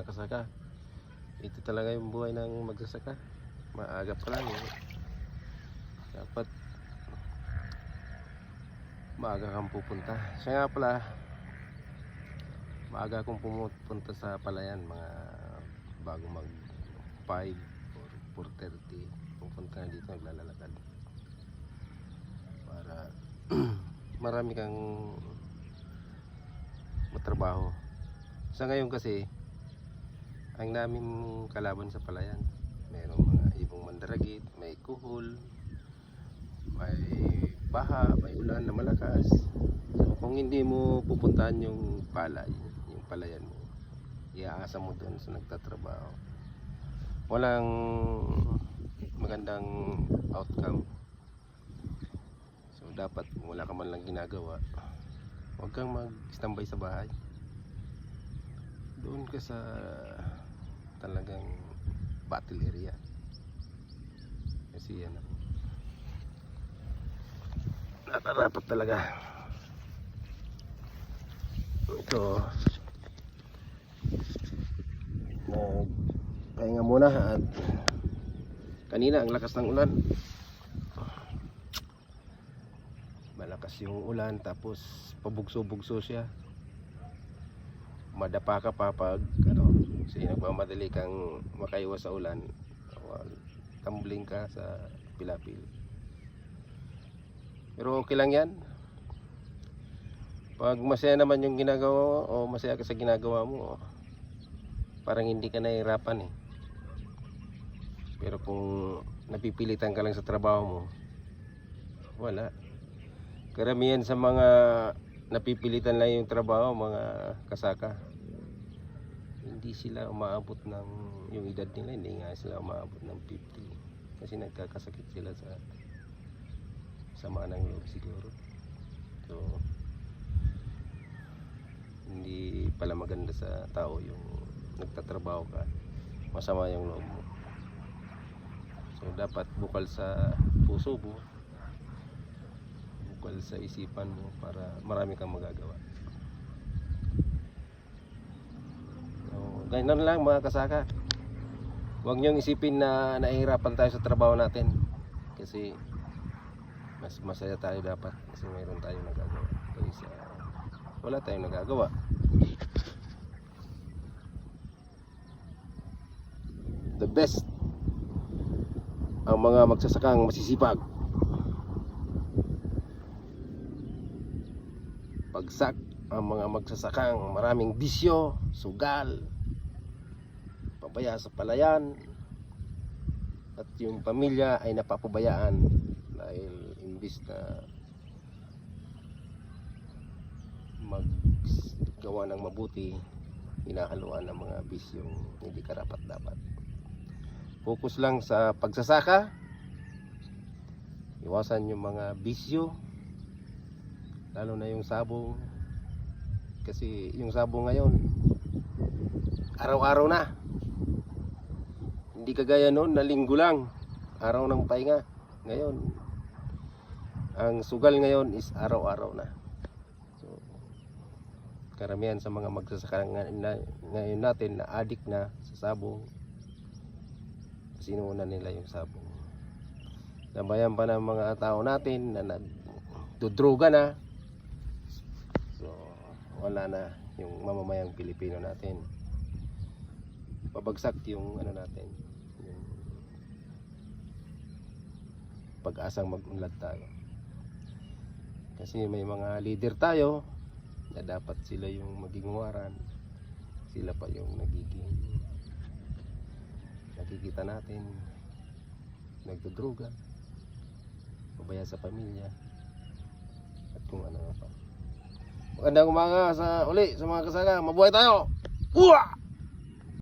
mga kasaka. Ito talaga yung buhay ng magsasaka. Maaga pa lang eh. Dapat maaga kang pupunta. Siya nga pala, maaga akong pumunta sa palayan mga bago mag 5 or 4.30 pupunta na dito naglalakad para marami kang matrabaho sa ngayon kasi ang daming kalaban sa palayan. Merong mga ibong mandaragit may kuhol may baha may ulan na malakas. So kung hindi mo pupuntahan yung palay yung palayan mo iaasa mo doon sa nagtatrabaho. Walang magandang outcome. So dapat wala ka man lang ginagawa huwag kang mag standby sa bahay. Doon ka sa talagang battle area kasi yan ang nararapat talaga ito Nagpahinga muna at kanina ang lakas ng ulan. Malakas yung ulan tapos pabugso-bugso siya. Madapa ka pa pag kasi nagmamadali kang makaiwas sa ulan. Well, tumbling ka sa pilapil. Pero okay lang yan. Pag masaya naman yung ginagawa mo o masaya ka sa ginagawa mo, parang hindi ka nahihirapan eh. Pero kung napipilitan ka lang sa trabaho mo, wala. Karamihan sa mga napipilitan lang yung trabaho, mga kasaka, hindi sila umaabot ng yung edad nila, hindi nga sila umaabot ng 50. Kasi nagkakasakit sila sa sama ng loob siguro. So, hindi pala maganda sa tao yung nagtatrabaho ka masama yung loob mo so dapat bukal sa puso mo bukal sa isipan mo para marami kang magagawa so, ganyan lang mga kasaka. Huwag niyong isipin na nahihirapan tayo sa trabaho natin. Kasi mas masaya tayo dapat. Kasi mayroon tayong nagagawa. Kaysa wala tayong nagagawa. The best. Ang mga magsasakang masisipag. Pagsak ang mga magsasakang maraming bisyo sugal pabaya sa palayan. At yung pamilya ay napapabayaan dahil imbis na maggawa ng mabuti hinahaluan ng mga bisyong hindi karapat dapat. Focus lang sa pagsasaka. Iwasan yung mga bisyo lalo na yung sabong. Kasi yung sabong ngayon araw-araw na hindi kagaya noon na linggo lang araw ng pahinga. Ngayon ang sugal ngayon is araw-araw na. So karamihan sa mga magsasaka ngayon natin na addict na sa sabong sinuuna nila yung sabong. Nabayan pa ng mga tao natin na nagdudruga na. So wala na yung mamamayang Pilipino natin. Pabagsak yung ano natin yung pag-asang mag-unlad tayo. Kasi may mga leader tayo na dapat sila yung maging waran sila pa yung nagiging nakikita natin nagdudruga pabaya sa pamilya at kung ano pa. Magandang umaga sa uli sa mga kasaka mabuhay tayo! Uwa!